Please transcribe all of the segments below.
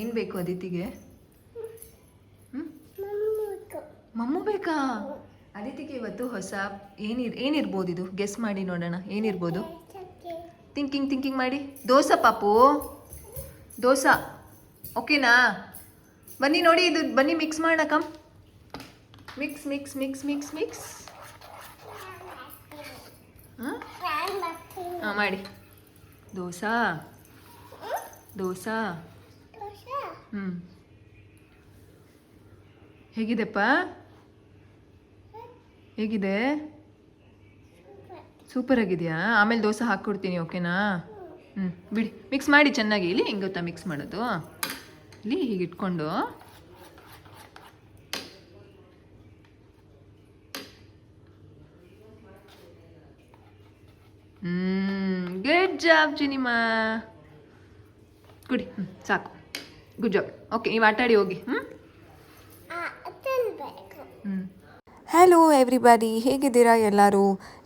ಏನು ಬೇಕು ಅದಿತಿಗೆ? ಮಮ್ಮು ಬೇಕಾ? ಅದಿತಿಗೆ ಇವತ್ತು ಹೊಸ ಏನಿರ್ ಏನಿರ್ಬೋದು ಇದು? ಗೆಸ್ ಮಾಡಿ ನೋಡೋಣ. ಏನಿರ್ಬೋದು? ಥಿಂಕಿಂಗ್ ಥಿಂಕಿಂಗ್ ಮಾಡಿ. ದೋಸೆ ಪಾಪು. ದೋಸೆ. ಓಕೆನಾ? ಬನ್ನಿ ನೋಡಿ ಇದು ಬನ್ನಿ ಮಿಕ್ಸ್ ಮಾಡೋಣ come mix mix mix mix mix ಹಾಂ? ಹಾಂ ಮಾಡಿ. ದೋಸಾ. ದೋಸಾ. ಹ್ಞೂ ಹೇಗಿದೆಪ್ಪ? ಹೇಗಿದೆ? ಸೂಪರ್ ಆಗಿದೆಯಾ? ಆಮೇಲೆ ದೋಸೆ ಹಾಕ್ಕೊಡ್ತೀನಿ, ಓಕೆನಾ? ಹ್ಞೂ ಬಿಡಿ. ಮಿಕ್ಸ್ ಮಾಡಿ ಚೆನ್ನಾಗಿ. ಇಲ್ಲಿ ಹೆಂಗೆ ಗೊತ್ತಾ ಮಿಕ್ಸ್ ಮಾಡೋದು? ಇಲ್ಲಿ ಹೀಗೆ ಇಟ್ಕೊಂಡು. ಹ್ಞೂ ಗುಡ್ ಜಾಬ್ ಜಿನಿಮಾ ಕುಡಿ. ಹ್ಞೂ ಸಾಕು. ಗುಡ್ ಜಾಬ್ ಓಕೆ ನೀವು ಆಟಾಡಿ ಹೋಗಿ ಹ್ಞೂ ಹ್ಞೂ ಹಲೋ ಬಾರಿ ಹೇಗಿದ್ದೀರಾ ಎಲ್ಲರೂ?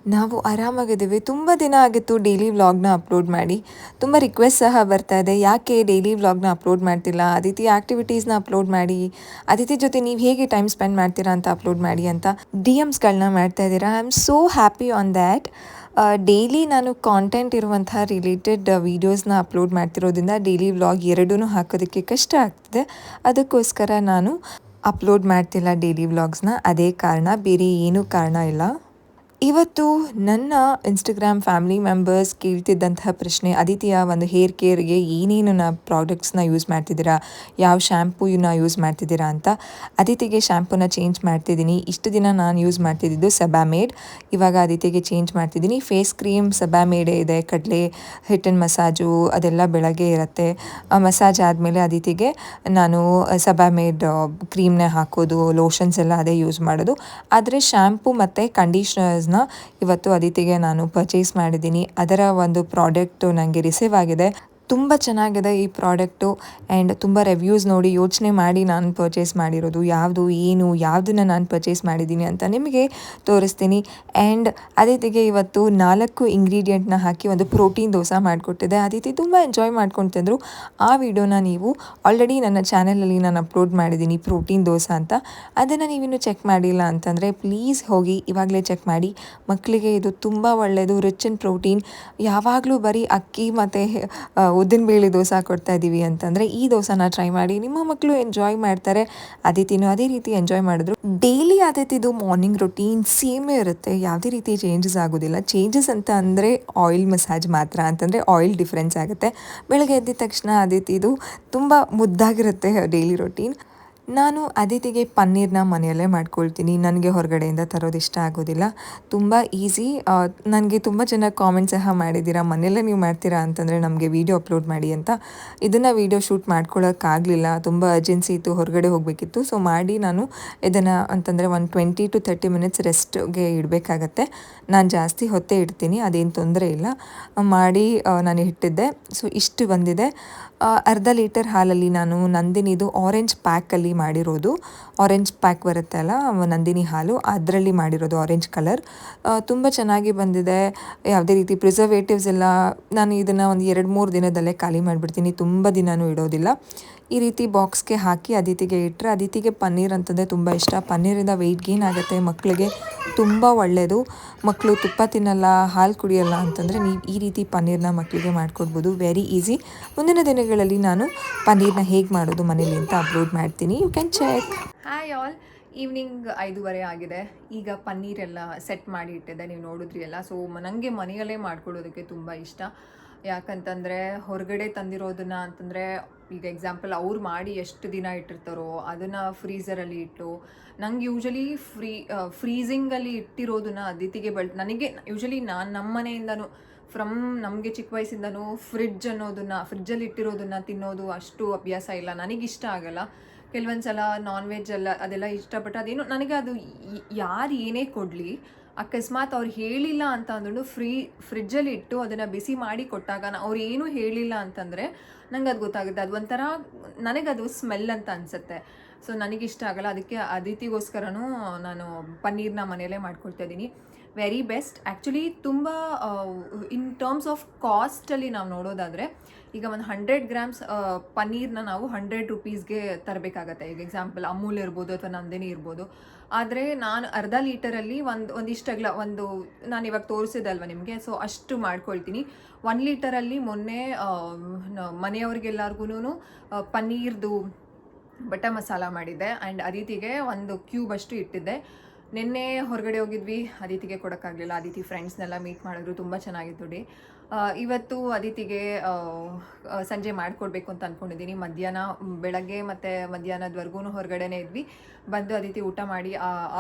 ನಾವು ಆರಾಮಾಗಿದ್ದೀವಿ. ತುಂಬ ದಿನ ಆಗಿತ್ತು ಡೈಲಿ ವ್ಲಾಗ್ನ ಅಪ್ಲೋಡ್ ಮಾಡಿ. ತುಂಬ ರಿಕ್ವೆಸ್ಟ್ ಸಹ ಬರ್ತಾ ಇದೆ. ಯಾಕೆ ಡೈಲಿ ವ್ಲಾಗ್ನ ಅಪ್ಲೋಡ್ ಮಾಡ್ತಿಲ್ಲ? ಅದಿತಿ ಆ್ಯಕ್ಟಿವಿಟೀಸ್ನ ಅಪ್ಲೋಡ್ ಮಾಡಿ. ಅದಿತಿ ಜೊತೆ ನೀವು ಹೇಗೆ ಟೈಮ್ ಸ್ಪೆಂಡ್ ಮಾಡ್ತೀರಾ ಅಂತ ಅಪ್ಲೋಡ್ ಮಾಡಿ ಅಂತ ಡಿ ಎಮ್ಸ್ಗಳನ್ನ ಮಾಡ್ತಾ ಇದ್ದೀರಾ. I am so happy on that daily ನಾನು ಕಾಂಟೆಂಟ್ ಇರುವಂತಹ ರಿಲೇಟೆಡ್ ವೀಡಿಯೋಸ್ನ ಅಪ್ಲೋಡ್ ಮಾಡ್ತಿರೋದ್ರಿಂದ ಡೈಲಿ ವ್ಲಾಗ್ ಎರಡೂ ಹಾಕೋದಕ್ಕೆ ಕಷ್ಟ ಆಗ್ತಿದೆ. ಅದಕ್ಕೋಸ್ಕರ ನಾನು ಅಪ್ಲೋಡ್ ಮಾಡ್ತಿಲ್ಲ ಡೈಲಿ ವ್ಲಾಗ್ಸ್ನ ಅದೇ ಕಾರಣ, ಬೇರೆ ಏನೂ ಕಾರಣ ಇಲ್ಲ. ಇವತ್ತು ನನ್ನ ಇನ್ಸ್ಟಾಗ್ರಾಮ್ ಫ್ಯಾಮಿಲಿ ಮೆಂಬರ್ಸ್ ಕೇಳ್ತಿದ್ದಂತಹ ಪ್ರಶ್ನೆ ಅದಿತಿಯ ಒಂದು ಹೇರ್ ಕೇರ್ಗೆ ಏನೇನು ನಾ ಪ್ರಾಡಕ್ಟ್ಸ್ನ ಯೂಸ್ ಮಾಡ್ತಿದ್ದೀರಾ? ಯಾವ ಶ್ಯಾಂಪೂನ ಯೂಸ್ ಮಾಡ್ತಿದ್ದೀರಾ? ಅಂತ. ಅದಿತಿಗೆ ಶ್ಯಾಂಪೂನ ಚೇಂಜ್ ಮಾಡ್ತಿದ್ದೀನಿ. ಇಷ್ಟು ದಿನ ನಾನು ಯೂಸ್ ಮಾಡ್ತಿದ್ದಿದ್ದು ಸಬಾಮೇಡ್ ಇವಾಗ ಅದಿತಿಗೆ ಚೇಂಜ್ ಮಾಡ್ತಿದ್ದೀನಿ. ಫೇಸ್ ಕ್ರೀಮ್ ಸಬಾಮೇಡೇ ಇದೆ. ಕಡಲೆ ಹಿಟ್ಟಿನ ಮಸಾಜು ಅದೆಲ್ಲ ಬೆಳಗ್ಗೆ ಇರುತ್ತೆ. ಮಸಾಜ್ ಆದಮೇಲೆ ಅದಿತಿಗೆ ನಾನು ಸಬಾಮೇಡ್ ಕ್ರೀಮ್ನೇ ಹಾಕೋದು ಲೋಷನ್ಸ್ ಎಲ್ಲ ಅದೇ ಯೂಸ್ ಮಾಡೋದು. ಆದರೆ ಶ್ಯಾಂಪು ಮತ್ತು ಕಂಡೀಷ್ನರ್ಸ್ನ ಇವತ್ತು ಅದಿತಿಗೆ ನಾನು ಪರ್ಚೇಸ್ ಮಾಡಿದ್ದೀನಿ. ಅದರ ಒಂದು ಪ್ರಾಡಕ್ಟು ನನಗೆ ರಿಸೀವ್ ಆಗಿದೆ. ತುಂಬ ಚೆನ್ನಾಗಿದೆ ಈ ಪ್ರಾಡಕ್ಟು ಆ್ಯಂಡ್ ತುಂಬ ರಿವ್ಯೂಸ್ ನೋಡಿ ಯೋಚನೆ ಮಾಡಿ ನಾನು ಪರ್ಚೇಸ್ ಮಾಡಿರೋದು, ಯಾವುದು, ಏನು, ಯಾವುದನ್ನು ನಾನು ಪರ್ಚೇಸ್ ಮಾಡಿದ್ದೀನಿ ಅಂತ ನಿಮಗೆ ತೋರಿಸ್ತೀನಿ. ಆ್ಯಂಡ್ ಅದಿತಿಗೆ ಇವತ್ತು ನಾಲ್ಕು ಇಂಗ್ರೀಡಿಯೆಂಟ್ನ ಹಾಕಿ ಒಂದು ಪ್ರೋಟೀನ್ ದೋಸೆ ಮಾಡಿಕೊಟ್ಟಿದ್ದೆ. ಅದಿತಿ ತುಂಬ ಎಂಜಾಯ್ ಮಾಡ್ಕೊಂಡು ತಿಂದರು ಆ ವಿಡಿಯೋನ ನೀವು ಆಲ್ರೆಡಿ ನನ್ನ ಚಾನಲಲ್ಲಿ ನಾನು ಅಪ್ಲೋಡ್ ಮಾಡಿದ್ದೀನಿ ಪ್ರೋಟೀನ್ ದೋಸೆ ಅಂತ. ಅದನ್ನು ನೀವಿನ್ನು ಚೆಕ್ ಮಾಡಿಲ್ಲ ಅಂತಂದರೆ ಪ್ಲೀಸ್ ಹೋಗಿ ಇವಾಗಲೇ ಚೆಕ್ ಮಾಡಿ. ಮಕ್ಕಳಿಗೆ ಇದು ತುಂಬ ಒಳ್ಳೆಯದು ರಿಚ್ ಇನ್ ಪ್ರೋಟೀನ್. ಯಾವಾಗಲೂ ಬರೀ ಅಕ್ಕಿ ಮತ್ತು ಉದ್ದಿನ ಬೇಳೆ ದೋಸೆ ಕೊಡ್ತಾ ಇದ್ದೀವಿ ಅಂತಂದರೆ ಈ ದೋಸೆನ ಟ್ರೈ ಮಾಡಿ ನಿಮ್ಮ ಮಕ್ಕಳು ಎಂಜಾಯ್ ಮಾಡ್ತಾರೆ. ಅದಿತಿನೂ ಅದೇ ರೀತಿ ಎಂಜಾಯ್ ಮಾಡಿದ್ರು. ಡೈಲಿ ಆದಿತಿದು ಮಾರ್ನಿಂಗ್ ರೊಟೀನ್ ಸೇಮೇ ಇರುತ್ತೆ. ಯಾವುದೇ ರೀತಿ ಚೇಂಜಸ್ ಆಗೋದಿಲ್ಲ. ಚೇಂಜಸ್ ಅಂತ ಅಂದರೆ ಆಯಿಲ್ ಮಸಾಜ್ ಮಾತ್ರ ಅಂತಂದರೆ ಆಯಿಲ್ ಡಿಫ್ರೆನ್ಸ್ ಆಗುತ್ತೆ. ಬೆಳಗ್ಗೆ ಎದ್ದಿದ ತಕ್ಷಣ ಆದಿತಿದು ತುಂಬ ಮುದ್ದಾಗಿರುತ್ತೆ ಡೈಲಿ ರೊಟೀನ್ ನಾನು ಅದಿತಿಗೆ ಪನ್ನೀರ್ನ ಮನೆಯಲ್ಲೇ ಮಾಡ್ಕೊಳ್ತೀನಿ. ನನಗೆ ಹೊರಗಡೆಯಿಂದ ತರೋದು ಇಷ್ಟ ಆಗೋದಿಲ್ಲ. ತುಂಬ ಈಸಿ ನನಗೆ ತುಂಬ ಜನ ಕಾಮೆಂಟ್ ಸಹ ಮಾಡಿದ್ದೀರಾ, ಮನೆಯಲ್ಲೇ ನೀವು ಮಾಡ್ತೀರಾ ಅಂತಂದರೆ ನಮಗೆ ವೀಡಿಯೋ ಅಪ್ಲೋಡ್ ಮಾಡಿ ಅಂತ. ಇದನ್ನು ವೀಡಿಯೋ ಶೂಟ್ ಮಾಡ್ಕೊಳ್ಳೋಕ್ಕಾಗಲಿಲ್ಲ ತುಂಬ ಅರ್ಜೆನ್ಸಿ ಇತ್ತು, ಹೊರಗಡೆ ಹೋಗಬೇಕಿತ್ತು. ಸೊ ಮಾಡಿ ನಾನು ಇದನ್ನು ಅಂತಂದರೆ ಒಂದು ಟ್ವೆಂಟಿ ಟು ತರ್ಟಿ ಮಿನಿಟ್ಸ್ ರೆಸ್ಟ್ಗೆ ಇಡಬೇಕಾಗತ್ತೆ. ನಾನು ಜಾಸ್ತಿ ಹೊತ್ತೇ ಇಡ್ತೀನಿ, ಅದೇನು ತೊಂದರೆ ಇಲ್ಲ. ಮಾಡಿ ನಾನು ಇಟ್ಟಿದ್ದೆ. ಸೊ ಇಷ್ಟು ಬಂದಿದೆ. ಅರ್ಧ ಲೀಟರ್ ಹಾಲಲ್ಲಿ ನಾನು ನಂದಿನಿದು ಆರೆಂಜ್ ಪ್ಯಾಕಲ್ಲಿ ಮಾಡಿರೋದು. ಆರೆಂಜ್ ಪ್ಯಾಕ್ ಬರುತ್ತೆ ಅಲ್ಲ ನಂದಿನಿ ಹಾಲು. ಅದರಲ್ಲಿ ಮಾಡಿರೋದು ಆರೆಂಜ್ ಕಲರ್ ತುಂಬ ಚೆನ್ನಾಗಿ ಬಂದಿದೆ. ಯಾವುದೇ ರೀತಿ ಪ್ರಿಸರ್ವೇಟಿವ್ಸ್ ಎಲ್ಲ ನಾನು ಇದನ್ನು ಒಂದು ಎರಡು ಮೂರು ದಿನದಲ್ಲೇ ಖಾಲಿ ಮಾಡಿಬಿಡ್ತೀನಿ. ತುಂಬ ದಿನವೂ ಇಡೋದಿಲ್ಲ. ಈ ರೀತಿ ಬಾಕ್ಸ್ಗೆ ಹಾಕಿ ಅದಿತಿಗೆ ಇಟ್ಟರೆ ಅದಿತಿಗೆ ಪನ್ನೀರ್ ಅಂತಂದರೆ ತುಂಬ ಇಷ್ಟ. ಪನ್ನೀರಿಂದ ವೆಯ್ಟ್ ಗೇನ್ ಆಗುತ್ತೆ. ಮಕ್ಕಳಿಗೆ ತುಂಬ ಒಳ್ಳೆಯದು ಮಕ್ಕಳು ತುಪ್ಪ ತಿನ್ನಲ್ಲ, ಹಾಲು ಕುಡಿಯಲ್ಲ ಅಂತಂದರೆ ನೀವು ಈ ರೀತಿ ಪನ್ನೀರ್ನ ಮಕ್ಕಳಿಗೆ ಮಾಡಿಕೊಡ್ಬೋದು. ವೆರಿ ಈಸಿ ಮುಂದಿನ ದಿನಗಳಲ್ಲಿ ನಾನು ಪನ್ನೀರ್ನ ಹೇಗೆ ಮಾಡೋದು ಮನೇಲಿ ಅಂತ ಅಪ್ಲೋಡ್ ಮಾಡ್ತೀನಿ. You can check hi all evening ಐದೂವರೆ ಆಗಿದೆ. ಈಗ ಪನ್ನೀರೆಲ್ಲ ಸೆಟ್ ಮಾಡಿ ಇಟ್ಟಿದ್ದೆ. ನೀವು ನೋಡಿದ್ರಿ ಎಲ್ಲ. ಸೊ ನನಗೆ ಮನೆಯಲ್ಲೇ ಮಾಡ್ಕೊಳ್ಳೋದಕ್ಕೆ ತುಂಬ ಇಷ್ಟ. ಯಾಕಂತಂದರೆ ಹೊರಗಡೆ ತಂದಿರೋದನ್ನ ಅಂತಂದರೆ ಈಗ ಎಕ್ಸಾಂಪಲ್ ಅವ್ರು ಮಾಡಿ ಎಷ್ಟು ದಿನ ಇಟ್ಟಿರ್ತಾರೋ ಅದನ್ನು ಫ್ರೀಸರಲ್ಲಿ ಇಟ್ಟು, ನಂಗೆ ಯೂಶಲಿ ಫ್ರೀ ಫ್ರೀಸಿಂಗಲ್ಲಿ ಇಟ್ಟಿರೋದನ್ನ ಅದಿತಿಗೆ ಬಳ ನನಗೆ ಯೂಶಲಿ ನಾನು ನಮ್ಮ ಮನೆಯಿಂದನೂ ಫ್ರಮ್ ನಮಗೆ ಚಿಕ್ಕ ವಯಸ್ಸಿಂದನೂ ಫ್ರಿಡ್ಜ್ ಅನ್ನೋದನ್ನು ಫ್ರಿಡ್ಜಲ್ಲಿ ಇಟ್ಟಿರೋದನ್ನು ತಿನ್ನೋದು ಅಷ್ಟು ಅಭ್ಯಾಸ ಇಲ್ಲ. ನನಗಿಷ್ಟ ಆಗಲ್ಲ. ಕೆಲವೊಂದು ಸಲ ನಾನ್ ವೆಜ್ ಎಲ್ಲ, ಅದೆಲ್ಲ ಇಷ್ಟಪಟ್ಟು ಅದೇನು, ನನಗೆ ಅದು ಯಾರು ಏನೇ ಕೊಡಲಿ, ಅಕಸ್ಮಾತ್ ಅವ್ರು ಹೇಳಿಲ್ಲ ಅಂತ ಅಂದ್ರೂ ಫ್ರೀ ಫ್ರಿಡ್ಜಲ್ಲಿ ಇಟ್ಟು ಅದನ್ನು ಬಿಸಿ ಮಾಡಿ ಕೊಟ್ಟಾಗ ಅವ್ರು ಏನೂ ಹೇಳಿಲ್ಲ ಅಂತಂದರೆ ನಂಗೆ ಅದು ಗೊತ್ತಾಗುತ್ತೆ. ಅದು ಒಂಥರ ನನಗದು ಸ್ಮೆಲ್ ಅಂತ ಅನಿಸುತ್ತೆ. ಸೊ ನನಗಿಷ್ಟ ಆಗಲ್ಲ. ಅದಕ್ಕೆ ಅದಿತಿಗೋಸ್ಕರನೂ ನಾನು ಪನ್ನೀರ್ನ ಮನೆಯಲ್ಲೇ ಮಾಡ್ಕೊಳ್ತಾ ಇದ್ದೀನಿ. ವೆರಿ ಬೆಸ್ಟ್ ಆ್ಯಕ್ಚುಲಿ ತುಂಬ ಇನ್ ಟರ್ಮ್ಸ್ ಆಫ್ ಕಾಸ್ಟಲ್ಲಿ ನಾವು ನೋಡೋದಾದರೆ, ಈಗ ಒಂದು ಹಂಡ್ರೆಡ್ ಗ್ರಾಮ್ಸ್ ಪನ್ನೀರ್ನ ನಾವು ಹಂಡ್ರೆಡ್ ರುಪೀಸ್ಗೆ ತರಬೇಕಾಗತ್ತೆ. ಈಗ ಎಕ್ಸಾಂಪಲ್ ಅಮೂಲ್ ಇರ್ಬೋದು ಅಥವಾ ನಂದಿನಿ ಇರ್ಬೋದು. ಆದರೆ ನಾನು ಅರ್ಧ ಲೀಟರಲ್ಲಿ ಒಂದು ಒಂದಿಷ್ಟಗ್ಲ ಒಂದು, ನಾನು ಇವಾಗ ತೋರಿಸಿದಲ್ವ ನಿಮಗೆ? ಸೊ ಅಷ್ಟು ಮಾಡ್ಕೊಳ್ತೀನಿ. ಒನ್ ಲೀಟರಲ್ಲಿ ಮೊನ್ನೆ ಮನೆಯವ್ರಿಗೆಲ್ಲರಿಗೂ ಪನ್ನೀರ್ದು ಬಟರ್ ಮಸಾಲ ಮಾಡಿದ್ದೆ. ಆ್ಯಂಡ್ ಅದಿತಿಗೆ ಒಂದು ಕ್ಯೂಬ್ ಅಷ್ಟು ಇಟ್ಟಿದ್ದೆ. ನಿನ್ನೆ ಹೊರಗಡೆ ಹೋಗಿದ್ವಿ ಅದಿತಿಗೆ ಕೊಡೋಕ್ಕಾಗಲಿಲ್ಲ. ಅದಿತಿ ಫ್ರೆಂಡ್ಸ್ನೆಲ್ಲ ಮೀಟ್ ಮಾಡಿದ್ರು, ತುಂಬ ಚೆನ್ನಾಗಿತ್ತು ಡೇ ಇವತ್ತು ಅದಿತಿಗೆ ಸಂಜೆ ಮಾಡಿಕೊಡ್ಬೇಕು ಅಂತ ಅಂದ್ಕೊಂಡಿದ್ದೀನಿ ಮಧ್ಯಾಹ್ನ ಬೆಳಗ್ಗೆ ಮತ್ತು ಮಧ್ಯಾಹ್ನದವರೆಗೂ ಹೊರಗಡೆನೇ ಇದ್ವಿ. ಬಂದು ಅದಿತಿ ಊಟ ಮಾಡಿ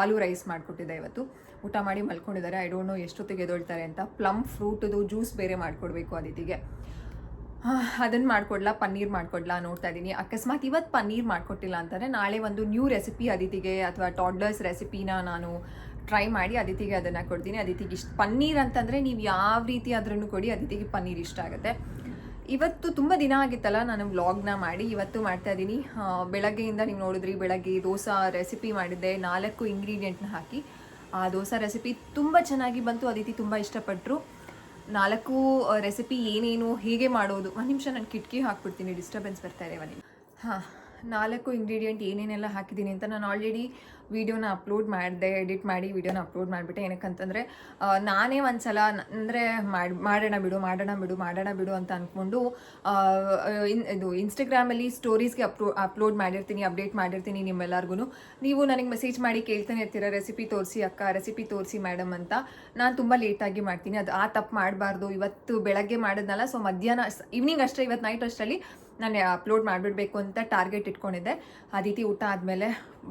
ಆಲೂ ರೈಸ್ ಮಾಡಿಕೊಟ್ಟಿದ್ದೆ ಇವತ್ತು. ಊಟ ಮಾಡಿ ಮಲ್ಕೊಂಡಿದ್ದಾರೆ. ಐ ಡೋಂಟ್ ನೋ ಎಷ್ಟು ತೆಗೆದೊಳ್ತಾರೆ ಅಂತ. ಪ್ಲಮ್ ಫ್ರೂಟ್ದು ಜ್ಯೂಸ್ ಬೇರೆ ಮಾಡಿಕೊಡ್ಬೇಕು ಅದಿತಿಗೆ ಅದನ್ನು ಮಾಡ್ಕೊಡ್ಲಾ, ಪನ್ನೀರ್ ಮಾಡ್ಕೊಡ್ಲಾ ನೋಡ್ತಾ ಇದ್ದೀನಿ ಅಕಸ್ಮಾತ್ ಇವತ್ತು ಪನ್ನೀರ್ ಮಾಡಿಕೊಟ್ಟಿಲ್ಲ ಅಂತಾರೆ ನಾಳೆ ಒಂದು ನ್ಯೂ ರೆಸಿಪಿ ಅದಿತಿಗೆ ಅಥವಾ ಟಾಡ್ಲರ್ಸ್ ರೆಸಿಪಿನ ನಾನು ಟ್ರೈ ಮಾಡಿ ಅದಿತಿಗೆ ಅದನ್ನು ಕೊಡ್ತೀನಿ. ಅದಿತಿಗೆ ಇಷ್ಟ, ಪನ್ನೀರ್ ಅಂತಂದರೆ ನೀವು ಯಾವ ರೀತಿ ಆದ್ರೂ ಕೊಡಿ, ಅದಿತಿಗೆ ಪನ್ನೀರ್ ಇಷ್ಟ ಆಗುತ್ತೆ. ಇವತ್ತು ತುಂಬ ದಿನ ಆಗಿತ್ತಲ್ಲ ನಾನು ವ್ಲಾಗ್ನ ಮಾಡಿ, ಇವತ್ತು ಮಾಡ್ತಾ ಇದ್ದೀನಿ ಬೆಳಗ್ಗೆಯಿಂದ ನೀವು ನೋಡಿದ್ರಿ, ಬೆಳಗ್ಗೆ ದೋಸೆ ರೆಸಿಪಿ ಮಾಡಿದ್ದೆ, ನಾಲ್ಕು ಇಂಗ್ರೀಡಿಯೆಂಟ್ನ ಹಾಕಿ. ಆ ದೋಸೆ ರೆಸಿಪಿ ತುಂಬ ಚೆನ್ನಾಗಿ ಬಂತು, ಅದಿತಿ ತುಂಬ ಇಷ್ಟಪಟ್ಟರು ನಾಲ್ಕು ರೆಸಿಪಿ ಏನೇನು, ಹೇಗೆ ಮಾಡೋದು. ಒಂದು ನಿಮಿಷ ನಾನು ಕಿಟಕಿ ಹಾಕ್ಬಿಡ್ತೀನಿ ಡಿಸ್ಟರ್ಬೆನ್ಸ್ ಬರ್ತಾ ಇದೆ ಒಂದು ಹಾಂ. ನಾಲ್ಕು ಇಂಗ್ರೀಡಿಯೆಂಟ್ ಏನೇನೆಲ್ಲ ಹಾಕಿದ್ದೀನಿ ಅಂತ ನಾನು ಆಲ್ರೆಡಿ ವೀಡಿಯೋನ ಅಪ್ಲೋಡ್ ಮಾಡಿದೆ ಎಡಿಟ್ ಮಾಡಿ ವೀಡಿಯೋನ ಅಪ್ಲೋಡ್ ಮಾಡಿಬಿಟ್ಟೆ. ಏನಕ್ಕಂತಂದರೆ ನಾನೇ ಒಂದು ಸಲ ಅಂದರೆ ಮಾಡಿ, ಮಾಡೋಣ ಬಿಡು ಮಾಡೋಣ ಬಿಡು ಮಾಡೋಣ ಬಿಡು ಅಂತ ಅಂದ್ಕೊಂಡು ಇದು ಇನ್ಸ್ಟಾಗ್ರಾಮಲ್ಲಿ ಸ್ಟೋರೀಸ್ಗೆ ಅಪ್ಲೋ ಅಪ್ಲೋಡ್ ಮಾಡಿರ್ತೀನಿ ಅಪ್ಡೇಟ್ ಮಾಡಿರ್ತೀನಿ ನಿಮ್ಮೆಲ್ಲರಿಗೂ ನೀವು ನನಗೆ ಮೆಸೇಜ್ ಮಾಡಿ ಕೇಳ್ತಾನೆ ಇರ್ತೀರ ರೆಸಿಪಿ ತೋರಿಸಿ ಅಕ್ಕ ರೆಸಿಪಿ ತೋರಿಸಿ ಮೇಡಮ್ ಅಂತ. ನಾನು ತುಂಬ ಲೇಟಾಗಿ ಮಾಡ್ತೀನಿ. ಅದು ಆ ತಪ್ಪು ಮಾಡಬಾರ್ದು. ಇವತ್ತು ಬೆಳಗ್ಗೆ ಮಾಡಿದ್ನಲ್ಲ ಸೊ ಮಧ್ಯಾಹ್ನ ಈವ್ನಿಂಗ್ ಅಷ್ಟೇ ಇವತ್ತು ನೈಟ್ ಅಷ್ಟರಲ್ಲಿ ನಾನು ಅಪ್ಲೋಡ್ ಮಾಡಿಬಿಡ್ಬೇಕು ಅಂತ ಟಾರ್ಗೆಟ್ ಇಟ್ಕೊಂಡಿದ್ದೆ. ಅದಿತಿ ಊಟ ಆದಮೇಲೆ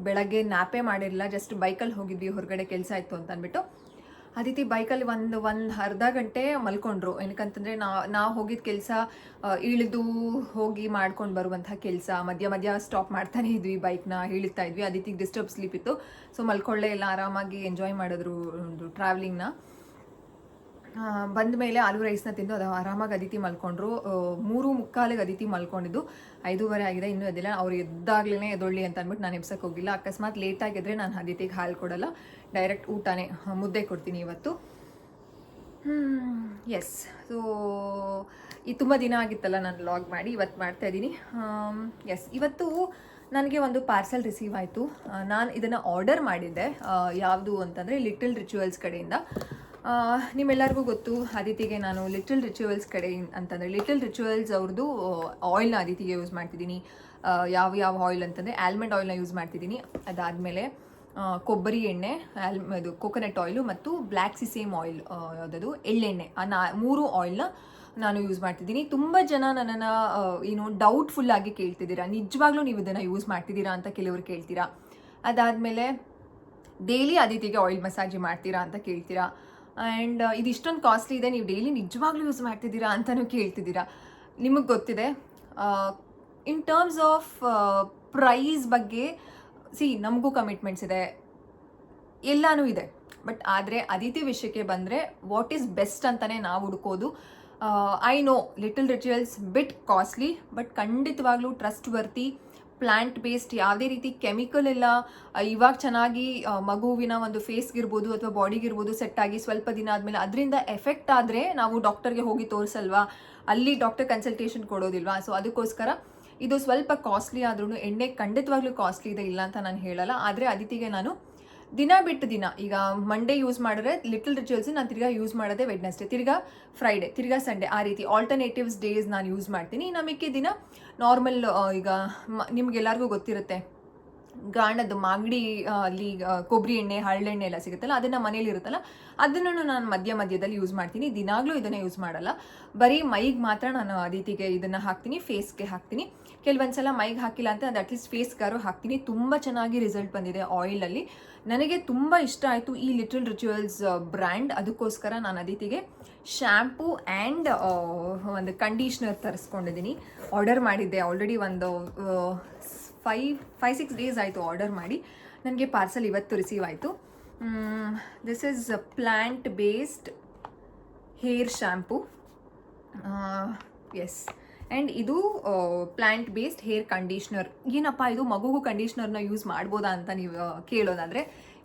ಬೆಳಗ್ಗೆ ನ್ಯಾಪೇ ಮಾಡಿರಲಿಲ್ಲ ಜಸ್ಟ್ ಬೈಕಲ್ಲಿ ಹೋಗಿದ್ವಿ, ಹೊರಗಡೆ ಕೆಲಸ ಇತ್ತು ಅಂತ ಅಂದ್ಬಿಟ್ಟು. ಅದಿತಿ ಬೈಕಲ್ಲಿ ಒಂದು ಒಂದು ಅರ್ಧ ಗಂಟೆ ಮಲ್ಕೊಂಡ್ರು. ಏನಕ್ಕಂತಂದರೆ ನಾ, ನಾವು ಹೋಗಿದ್ದ ಕೆಲಸ ಇಳಿದು ಹೋಗಿ ಮಾಡ್ಕೊಂಡು ಬರುವಂಥ ಕೆಲಸ. ಮಧ್ಯ ಮಧ್ಯ ಸ್ಟಾಪ್ ಮಾಡ್ತಾನೆ ಇದ್ವಿ ಬೈಕ್ನ ಇಳಿತಾ ಇದ್ವಿ. ಅದಿತಿಗೆ ಡಿಸ್ಟರ್ಬ್ ಸ್ಲೀಪ್ ಇತ್ತು. ಸೊ ಮಲ್ಕೊಳ್ಳೆ ಎಲ್ಲ ಆರಾಮಾಗಿ ಎಂಜಾಯ್ ಮಾಡಿದ್ರು, ಒಂದು ಟ್ರಾವೆಲಿಂಗ್ನ ಬಂದ ಮೇಲೆ ಆಲೂ ರೈಸ್ನ ತಿಂದು ಅದು ಆರಾಮಾಗಿ ಅದಿತಿ ಮಲ್ಕೊಂಡ್ರು. ಮೂರು ಮುಕ್ಕಾಲಿಗೆ ಅದಿತಿ ಮಲ್ಕೊಂಡಿದ್ದು. ಐದೂವರೆ ಆಗಿದೆ, ಇನ್ನೂ ಎದ್ದಿಲ್ಲ. ಅವ್ರು ಎದ್ದಾಗ್ಲೇ ಎದೊಳ್ಳಿ ಅಂತ ಅಂದ್ಬಿಟ್ಟು ನಾನು ಎಬ್ಸಕ್ಕೆ ಹೋಗಿಲ್ಲ. ಅಕಸ್ಮಾತ್ ಲೇಟ್ ಆಗಿದ್ರೆ ನಾನು ಅದಿತಿಗೆ ಹಾಲು ಕೊಡಲ್ಲ. ಡೈರೆಕ್ಟ್ ಊಟನೇ ಮುದ್ದೆ ಕೊಡ್ತೀನಿ ಇವತ್ತು. ಎಸ್ ಸೊ ಈ ತುಂಬ ದಿನ ಆಗಿತ್ತಲ್ಲ ನಾನು ಲಾಗ್ ಮಾಡಿ, ಇವತ್ತು ಮಾಡ್ತಾ ಇದ್ದೀನಿ. ಎಸ್ ಇವತ್ತು ನನಗೆ ಒಂದು ಪಾರ್ಸೆಲ್ ರಿಸೀವ್ ಆಯಿತು. ನಾನು ಇದನ್ನು ಆರ್ಡರ್ ಮಾಡಿದ್ದೆ. ಯಾವುದು ಅಂತಂದರೆ ಲಿಟಲ್ ರಿಚುವಲ್ಸ್ ಕಡೆಯಿಂದ. ನಿಮ್ಮೆಲ್ಲರಿಗೂ ಗೊತ್ತು ಅದಿತಿಗೆ ನಾನು ಲಿಟಲ್ ರಿಚುವಲ್ಸ್ ಕಡೆ ಅಂತಂದರೆ ಲಿಟಲ್ ರಿಚುವಲ್ಸ್ ಅವ್ರದ್ದು ಆಯಿಲ್ನ ಅದಿತಿಗೆ ಯೂಸ್ ಮಾಡ್ತಿದ್ದೀನಿ. ಯಾವ ಯಾವ ಆಯಿಲ್ ಅಂತಂದರೆ ಆಲ್ಮಂಡ್ ಆಯಿಲ್ನ ಯೂಸ್ ಮಾಡ್ತಿದ್ದೀನಿ. ಅದಾದಮೇಲೆ ಕೊಬ್ಬರಿ ಎಣ್ಣೆ ಆಲ್ ಇದು ಕೋಕೋನಟ್ ಆಯಿಲು ಮತ್ತು ಬ್ಲ್ಯಾಕ್ ಸಿಸೇಮ್ ಆಯಿಲ್ ಯಾವುದದು? ಎಳ್ಳೆಣ್ಣೆ. ಆ ನಾ, ಮೂರು ಆಯಿಲ್ನ ನಾನು ಯೂಸ್ ಮಾಡ್ತಿದ್ದೀನಿ. ತುಂಬ ಜನ ನನ್ನನ್ನು ಏನು ಡೌಟ್ಫುಲ್ ಆಗಿ ಕೇಳ್ತಿದ್ದೀರಾ. ನಿಜವಾಗ್ಲೂ ನೀವು ಇದನ್ನು ಯೂಸ್ ಮಾಡ್ತಿದ್ದೀರಾ ಅಂತ ಕೆಲವರು ಕೇಳ್ತೀರಾ. ಅದಾದಮೇಲೆ ಡೈಲಿ ಅದಿತಿಗೆ ಆಯಿಲ್ ಮಸಾಜ್ ಮಾಡ್ತೀರಾ ಅಂತ ಕೇಳ್ತೀರಾ. ಆ್ಯಂಡ್ ಇದು ಇಷ್ಟೊಂದು ಕಾಸ್ಟ್ಲಿ ಇದೆ. ನೀವು ಡೈಲಿ ನಿಜವಾಗ್ಲೂ ಯೂಸ್ ಮಾಡ್ತಿದ್ದೀರಾ ಅಂತಲೂ ಕೇಳ್ತಿದ್ದೀರಾ. ನಿಮಗೆ ಗೊತ್ತಿದೆ. ಇನ್ ಟರ್ಮ್ಸ್ ಆಫ್ ಪ್ರೈಸ್ ಬಗ್ಗೆ ಸಿ ನಮಗೂ ಕಮಿಟ್ಮೆಂಟ್ಸ್ ಇದೆ. ಎಲ್ಲನೂ ಇದೆ. ಬಟ್ ಆದರೆ ಅದಿತಿ ವಿಷಯಕ್ಕೆ ಬಂದರೆ ವಾಟ್ ಈಸ್ ಬೆಸ್ಟ್ ಅಂತಲೇ ನಾವು ಹುಡುಕೋದು. I know Little Rituals bit costly but ಖಂಡಿತವಾಗ್ಲೂ ಟ್ರಸ್ಟ್ ವರ್ತಿ ಪ್ಲ್ಯಾಂಟ್ ಬೇಸ್ಡ್ ಯಾವುದೇ ರೀತಿ ಕೆಮಿಕಲ್ ಎಲ್ಲ ಇವಾಗ ಚೆನ್ನಾಗಿ ಮಗುವಿನ ಒಂದು ಫೇಸ್ಗಿರ್ಬೋದು ಅಥವಾ ಬಾಡಿಗಿರ್ಬೋದು ಸೆಟ್ ಆಗಿ ಸ್ವಲ್ಪ ದಿನ ಆದಮೇಲೆ ಅದರಿಂದ ಎಫೆಕ್ಟ್ ಆದರೆ ನಾವು ಡಾಕ್ಟರ್ಗೆ ಹೋಗಿ ತೋರಿಸಲ್ವಾ? ಅಲ್ಲಿ ಡಾಕ್ಟರ್ ಕನ್ಸಲ್ಟೇಷನ್ ಕೊಡೋದಿಲ್ವಾ? ಸೊ ಅದಕ್ಕೋಸ್ಕರ ಇದು ಸ್ವಲ್ಪ ಕಾಸ್ಟ್ಲಿ ಆದ್ರೂ ಎಣ್ಣೆ ಖಂಡಿತವಾಗ್ಲೂ ಕಾಸ್ಟ್ಲಿ ಇದೆ ಇಲ್ಲ ಅಂತ ನಾನು ಹೇಳಲ್ಲ. ಆದರೆ ಅದಿತಿಗೆ ನಾನು ದಿನ ಬಿಟ್ಟು ದಿನ ಈಗ ಮಂಡೇ ಯೂಸ್ ಮಾಡಿದ್ರೆ ಲಿಟಲ್ ರಿಚುವಲ್ಸ್ ನಾನು ತಿರ್ಗಾ ಯೂಸ್ ಮಾಡೋದೇ ವೆಡ್ನೆಸ್ಡೇ ತಿರ್ಗಾ ಫ್ರೈಡೆ ತಿರ್ಗಾ ಸಂಡೇ ಆ ರೀತಿ ಆಲ್ಟರ್ನೇಟಿವ್ಸ್ ಡೇಸ್ ನಾನು ಯೂಸ್ ಮಾಡ್ತೀನಿ. ನಮಗೆ ದಿನ ನಾರ್ಮಲ್ ಈಗ ನಿಮ್ಗೆಲ್ಲರಿಗೂ ಗೊತ್ತಿರುತ್ತೆ ಗಾಣದ್ದು ಮಾಗಡಿ ಅಲ್ಲಿ ಆ, ಕೊಬ್ಬರಿ ಎಣ್ಣೆ ಹಳ್ಳೆಣ್ಣೆ ಎಲ್ಲ ಸಿಗುತ್ತಲ್ಲ ಅದನ್ನು ಮನೇಲಿ ಇರುತ್ತಲ್ಲ ಅದನ್ನು ನಾನು ಮಧ್ಯ ಮಧ್ಯದಲ್ಲಿ ಯೂಸ್ ಮಾಡ್ತೀನಿ. ದಿನಾಗಲೂ ಇದನ್ನು ಯೂಸ್ ಮಾಡಲ್ಲ. ಬರೀ ಮೈಗೆ ಮಾತ್ರ ನಾನು ಅದಿತಿಗೆ ಇದನ್ನು ಹಾಕ್ತೀನಿ ಫೇಸ್ಗೆ ಹಾಕ್ತೀನಿ. ಕೆಲವೊಂದು ಸಲ ಮೈಗೆ ಹಾಕಿಲ್ಲ ಅಂತ ಅದು ಅಟ್ಲೀಸ್ಟ್ ಫೇಸ್ಗಾರು ಹಾಕ್ತೀನಿ. ತುಂಬ ಚೆನ್ನಾಗಿ ರಿಸಲ್ಟ್ ಬಂದಿದೆ ಆಯಿಲಲ್ಲಿ ನನಗೆ ತುಂಬ ಇಷ್ಟ ಆಯಿತು ಈ ಲಿಟಲ್ ರಿಚುವಲ್ಸ್ ಬ್ರ್ಯಾಂಡ್ ಅದಕ್ಕೋಸ್ಕರ ನಾನು ಅದಿತಿಗೆ ಶ್ಯಾಂಪೂ ಆ್ಯಂಡ್ ಒಂದು ಕಂಡೀಷ್ನರ್ ತರಿಸ್ಕೊಂಡಿದ್ದೀನಿ. ಆರ್ಡರ್ ಮಾಡಿದ್ದೆ. ಆಲ್ರೆಡಿ ಒಂದು ಫೈವ್ ಫೈವ್ ಸಿಕ್ಸ್ ಡೇಸ್ ಆಯಿತು ಆರ್ಡರ್ ಮಾಡಿ. ನನಗೆ ಪಾರ್ಸಲ್ ಇವತ್ತು ರಿಸೀವ್ ಆಯಿತು. This is plant based hair shampoo S and ಇದು ಪ್ಲ್ಯಾಂಟ್ ಬೇಸ್ಡ್ ಹೇರ್ ಕಂಡೀಷ್ನರ್ ಏನಪ್ಪ ಇದು ಮಗುಗೂ ಕಂಡೀಷ್ನರ್ನ ಯೂಸ್ ಮಾಡ್ಬೋದಾ ಅಂತ ನೀವು ಕೇಳೋದಾದರೆ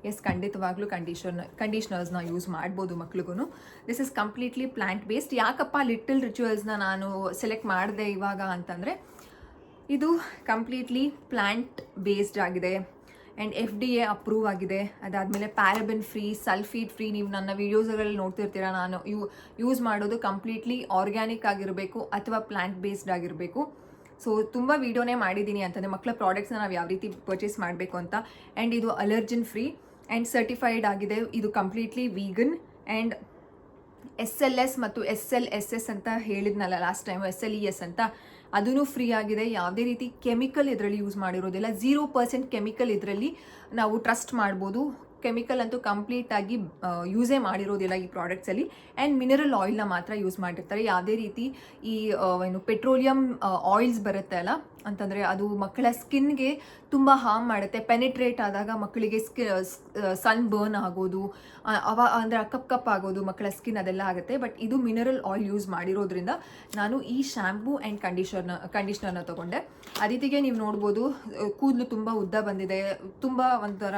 ಎಸ್ ಖಂಡಿತವಾಗ್ಲೂ ಕಂಡೀಷನ್ ಕಂಡೀಷ್ನರ್ಸ್ನ ಯೂಸ್ ಮಾಡ್ಬೋದು ಮಕ್ಳಿಗೂ this is completely plant based ಯಾಕಪ್ಪ ಲಿಟಲ್ ರಿಚುವಲ್ಸ್ನ ನಾನು ಸೆಲೆಕ್ಟ್ ಮಾಡಿದೆ ಇವಾಗ ಅಂತಂದರೆ, ಇದು ಕಂಪ್ಲೀಟ್ಲಿ ಪ್ಲ್ಯಾಂಟ್ ಬೇಸ್ಡ್ ಆಗಿದೆ. And F D A approve ಆಗಿದೆ. ಅದಾದಮೇಲೆ ಪ್ಯಾರಬಿನ್ ಫ್ರೀ ಸಲ್ಫೀಡ್ ಫ್ರೀ ನೀವು ನನ್ನ ವೀಡಿಯೋಸ್ಗಳಲ್ಲಿ ನೋಡ್ತಿರ್ತೀರ ನಾನು ಯೂ ಯೂಸ್ ಮಾಡೋದು ಕಂಪ್ಲೀಟ್ಲಿ ಆರ್ಗ್ಯಾನಿಕ್ ಆಗಿರಬೇಕು ಅಥವಾ ಪ್ಲ್ಯಾಂಟ್ ಬೇಸ್ಡ್ ಆಗಿರಬೇಕು. ಸೊ ತುಂಬ ವೀಡಿಯೋನೇ ಮಾಡಿದ್ದೀನಿ ಅಂತಂದರೆ ಮಕ್ಕಳ ಪ್ರಾಡಕ್ಟ್ಸ್ನ ನಾವು ಯಾವ ರೀತಿ ಪರ್ಚೇಸ್ ಮಾಡಬೇಕು ಅಂತ. ಆ್ಯಂಡ್ ಇದು ಅಲರ್ಜಿನ್ ಫ್ರೀ ಆ್ಯಂಡ್ ಸರ್ಟಿಫೈಡ್ ಆಗಿದೆ. ಇದು completely vegan and S L S ಮತ್ತು ಎಸ್ ಎಲ್ ಎಸ್ ಎಸ್ ಅಂತ ಹೇಳಿದ್ನಲ್ಲ last time S L E S ಅಂತ. ಅದೂ ಫ್ರೀ ಆಗಿದೆ. ಯಾವುದೇ ರೀತಿ ಕೆಮಿಕಲ್ ಇದರಲ್ಲಿ ಯೂಸ್ ಮಾಡಿರೋದಿಲ್ಲ. ಜೀರೋ ಪರ್ಸೆಂಟ್ ಕೆಮಿಕಲ್ ಇದರಲ್ಲಿ ನಾವು ಟ್ರಸ್ಟ್ ಮಾಡ್ಬೋದು. ಕೆಮಿಕಲ್ ಅಂತೂ ಕಂಪ್ಲೀಟ್ ಆಗಿ ಯೂಸೇ ಮಾಡಿರೋದಿಲ್ಲ ಈ ಪ್ರಾಡಕ್ಟ್ಸಲ್ಲಿ ಆ್ಯಂಡ್ ಮಿನರಲ್ ಆಯಿಲ್ನ ಮಾತ್ರ ಯೂಸ್ ಮಾಡಿರ್ತಾರೆ. ಯಾವುದೇ ರೀತಿ ಈ ಏನು ಪೆಟ್ರೋಲಿಯಂ ಆಯಿಲ್ಸ್ ಬರುತ್ತೆ ಅಲ್ಲ? ಅಂತಂದರೆ ಅದು ಮಕ್ಕಳ ಸ್ಕಿನ್ಗೆ ತುಂಬ ಹಾರ್ಮ್ ಮಾಡುತ್ತೆ. ಪೆನಿಟ್ರೇಟ್ ಆದಾಗ ಮಕ್ಕಳಿಗೆ ಸ್ಕಿ ಸನ್ ಬರ್ನ್ ಆಗೋದು ಆ, ಅವ ಅಂದರೆ ಕಪ್ ಕಪ್ ಆಗೋದು ಮಕ್ಕಳ ಸ್ಕಿನ್ ಅದೆಲ್ಲ ಆಗುತ್ತೆ. ಬಟ್ ಇದು ಮಿನರಲ್ ಆಯಿಲ್ ಯೂಸ್ ಮಾಡಿರೋದ್ರಿಂದ ನಾನು ಈ ಶ್ಯಾಂಪು ಆ್ಯಂಡ್ ಕಂಡೀಷರ್ನ ಕಂಡೀಷ್ನರ್ನ ತೊಗೊಂಡೆ. ಅದಿತಿಗೆ ನೀವು ನೋಡ್ಬೋದು ಕೂದಲು ತುಂಬ ಉದ್ದ ಬಂದಿದೆ. ತುಂಬ ಒಂಥರ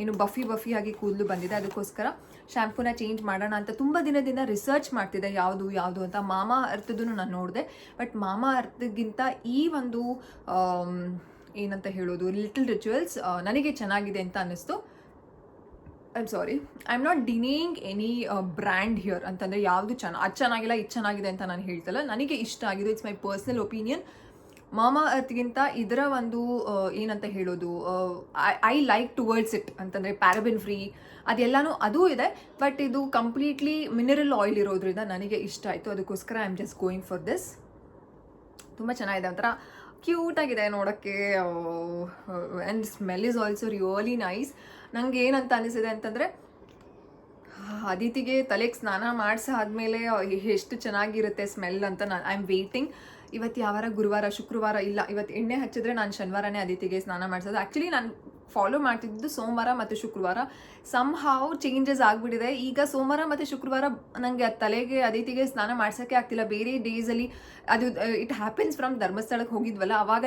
ಏನು ಬಫಿ ಬಫಿ ಆಗಿ ಕೂದಲು ಬಂದಿದೆ. ಅದಕ್ಕೋಸ್ಕರ ಶ್ಯಾಂಪೂನ ಚೇಂಜ್ ಮಾಡೋಣ ಅಂತ ತುಂಬ ದಿನದಿಂದ ರಿಸರ್ಚ್ ಮಾಡ್ತಿದ್ದೆ ಯಾವುದು ಯಾವುದು ಅಂತ. ಮಾಮಾ ಅರ್ಥದೂ ನಾನು ನೋಡಿದೆ. ಬಟ್ ಮಾಮಾ ಅರ್ಥಗಿಂತ ಈ ಒಂದು ಏನಂತ ಹೇಳೋದು ಲಿಟಲ್ ರಿಚುವಲ್ಸ್ ನನಗೆ ಚೆನ್ನಾಗಿದೆ ಅಂತ ಅನ್ನಿಸ್ತು. I am sorry I am not denying any brand here ಅಂತಂದರೆ ಯಾವುದು ಚೆನ್ನ ಅದು ಚೆನ್ನಾಗಿಲ್ಲ, ಇದು ಚೆನ್ನಾಗಿದೆ ಅಂತ ನಾನು ಹೇಳ್ತಲ್ಲ. ನನಗೆ ಇಷ್ಟ ಆಗಿದೆ ಇಟ್ಸ್ ಮೈ ಪರ್ಸ್ನಲ್ ಒಪಿನಿಯನ್ ಮಾಮಾ ಅರ್ತ್ಗಿಂತ ಇದರ ಒಂದು ಏನಂತ ಹೇಳೋದು ಐ ಲೈಕ್ ಟುವರ್ಡ್ಸ್ ಇಟ್ ಅಂತಂದರೆ ಪ್ಯಾರಬಿನ್ ಫ್ರೀ ಅದೆಲ್ಲನೂ ಅದೂ ಇದೆ. ಬಟ್ ಇದು ಕಂಪ್ಲೀಟ್ಲಿ ಮಿನರಲ್ ಆಯಿಲ್ ಇರೋದ್ರಿಂದ ನನಗೆ ಇಷ್ಟ ಆಯಿತು. ಅದಕ್ಕೋಸ್ಕರ I am just going for this ತುಂಬ ಚೆನ್ನಾಗಿದೆ ಒಂಥರ ಕ್ಯೂಟಾಗಿದೆ ನೋಡೋಕ್ಕೆ. And smell is also really nice ನಂಗೆ ಏನಂತ ಅನಿಸಿದೆ ಅಂತಂದರೆ, ಅದಿತಿಗೆ ತಲೆಗೆ ಸ್ನಾನ ಮಾಡಿಸಾದ್ಮೇಲೆ ಎಷ್ಟು ಚೆನ್ನಾಗಿರುತ್ತೆ ಸ್ಮೆಲ್ ಅಂತ ನಾನು ಐ ಆಮ್ ವೇಟಿಂಗ್ ಇವತ್ತು ಯಾವಾರ ಗುರುವಾರ, ಶುಕ್ರವಾರ ಇಲ್ಲ. ಇವತ್ತು ಎಣ್ಣೆ ಹಚ್ಚಿದ್ರೆ ನಾನು ಶನಿವಾರನೇ ಅದಿತಿಗೆ ಸ್ನಾನ ಮಾಡಿಸೋದು. ಆ್ಯಕ್ಚುಲಿ ನಾನು ಫಾಲೋ ಮಾಡ್ತಿದ್ದು ಸೋಮವಾರ ಮತ್ತು ಶುಕ್ರವಾರ. ಸಮ್ ಹಾವ್ ಚೇಂಜಸ್ ಆಗಿಬಿಟ್ಟಿದೆ. ಈಗ ಸೋಮವಾರ ಮತ್ತು ಶುಕ್ರವಾರ ನನಗೆ ತಲೆಗೆ ಅದಿತಿಗೆ ಸ್ನಾನ ಮಾಡ್ಸೋಕ್ಕೆ ಆಗ್ತಿಲ್ಲ. ಬೇರೆ ಡೇಸಲ್ಲಿ ಅದು ಇಟ್ ಹ್ಯಾಪನ್ಸ್ ಫ್ರಮ್ ಧರ್ಮಸ್ಥಳಕ್ಕೆ ಹೋಗಿದ್ವಲ್ಲ ಆವಾಗ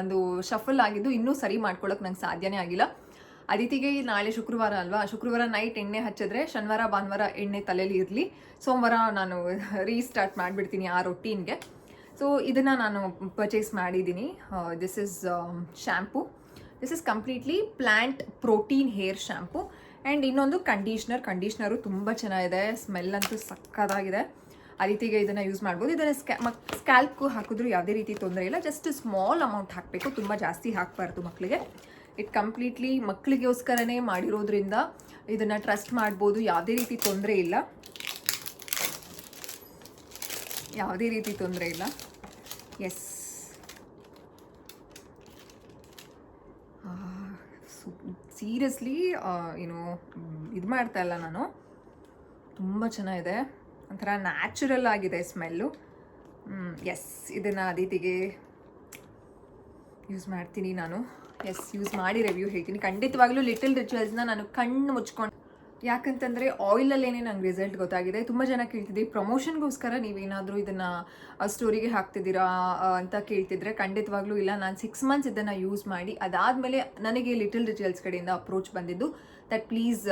ಒಂದು ಶಫಲ್ ಆಗಿದ್ದು ಇನ್ನೂ ಸರಿ ಮಾಡ್ಕೊಳ್ಳೋಕೆ ನಂಗೆ ಸಾಧ್ಯನೇ ಆಗಿಲ್ಲ. ಅದಿತಿಗೆ ನಾಳೆ ಶುಕ್ರವಾರ ಅಲ್ವಾ? ಶುಕ್ರವಾರ ನೈಟ್ ಎಣ್ಣೆ ಹಚ್ಚಿದ್ರೆ ಶನಿವಾರ, ಭಾನುವಾರ ಎಣ್ಣೆ ತಲೆಯಲ್ಲಿ ಇರಲಿ. ಸೋಮವಾರ ನಾನು ರೀಸ್ಟಾರ್ಟ್ ಮಾಡಿಬಿಡ್ತೀನಿ ಆ ರೊಟೀನ್ಗೆ ಸೊ ಇದನ್ನು ನಾನು ಪರ್ಚೇಸ್ ಮಾಡಿದ್ದೀನಿ. This is shampoo this is completely plant protein hair shampoo and ಇನ್ನೊಂದು ಕಂಡೀಷ್ನರ್ ಕಂಡೀಷ್ನರು ತುಂಬ ಚೆನ್ನಾಗಿದೆ. ಸ್ಮೆಲ್ ಅಂತೂ ಸಕ್ಕತ್ತಾಗಿದೆ ಆ ರೀತಿಗೆ ಇದನ್ನು ಯೂಸ್ ಮಾಡ್ಬೋದು. ಇದನ್ನು ಸ್ಕ್ಯಾ ಮಕ್ ಹಾಕಿದ್ರು ಯಾವುದೇ ರೀತಿ ತೊಂದರೆ ಇಲ್ಲ. ಜಸ್ಟ್ ಸ್ಮಾಲ್ ಅಮೌಂಟ್ ಹಾಕಬೇಕು. ತುಂಬ ಜಾಸ್ತಿ ಹಾಕಬಾರ್ದು ಮಕ್ಕಳಿಗೆ ಇಟ್ ಕಂಪ್ಲೀಟ್ಲಿ ಮಕ್ಕಳಿಗೋಸ್ಕರನೇ ಮಾಡಿರೋದ್ರಿಂದ ಇದನ್ನು ಟ್ರಸ್ಟ್ ಮಾಡ್ಬೋದು. ಯಾವುದೇ ರೀತಿ ತೊಂದರೆ ಇಲ್ಲ. ಯಾವುದೇ ರೀತಿ ತೊಂದರೆ ಇಲ್ಲ. ಎಸ್ ಸೀರಿಯಸ್ಲಿ ಏನು, ಇದು ಮಾಡ್ತಾ ಇಲ್ಲ ನಾನು. ತುಂಬ ಚೆನ್ನಾಗಿದೆ. ಒಂಥರ ನ್ಯಾಚುರಲ್ ಆಗಿದೆ ಸ್ಮೆಲ್ಲು ಎಸ್ ಇದನ್ನು ಅದಿತಿಗೆ ಯೂಸ್ ಮಾಡ್ತೀನಿ ನಾನು. ಎಸ್ ಯೂಸ್ ಮಾಡಿ ರಿವ್ಯೂ ಹೇಳ್ತೀನಿ. ಖಂಡಿತವಾಗ್ಲೂ ಲಿಟಲ್ ರಿಚುವಲ್ಸ್ನ ನಾನು ಕಣ್ಣು ಮುಚ್ಕೊಂಡು ಯಾಕಂತಂದರೆ ಏನೇ ನಂಗೆ ರಿಸಲ್ಟ್ ಗೊತ್ತಾಗಿದೆ. ತುಂಬ ಜನ ಕೇಳ್ತಿದ್ದೆ ಪ್ರಮೋಷನ್ಗೋಸ್ಕರ ನೀವೇನಾದರೂ ಇದನ್ನು ಸ್ಟೋರಿಗೆ ಹಾಕ್ತಿದ್ದೀರಾ ಅಂತ ಕೇಳ್ತಿದ್ರೆ ಖಂಡಿತವಾಗ್ಲೂ ಇಲ್ಲ. ನಾನು ಸಿಕ್ಸ್ ಮಂತ್ಸ್ ಇದನ್ನು ಯೂಸ್ ಮಾಡಿ, ಅದಾದಮೇಲೆ ನನಗೆ ಲಿಟಲ್ ರಿಟೇಲ್ಸ್ ಕಡೆಯಿಂದ ಅಪ್ರೋಚ್ ಬಂದಿದ್ದು ದಟ್ ಪ್ಲೀಸ್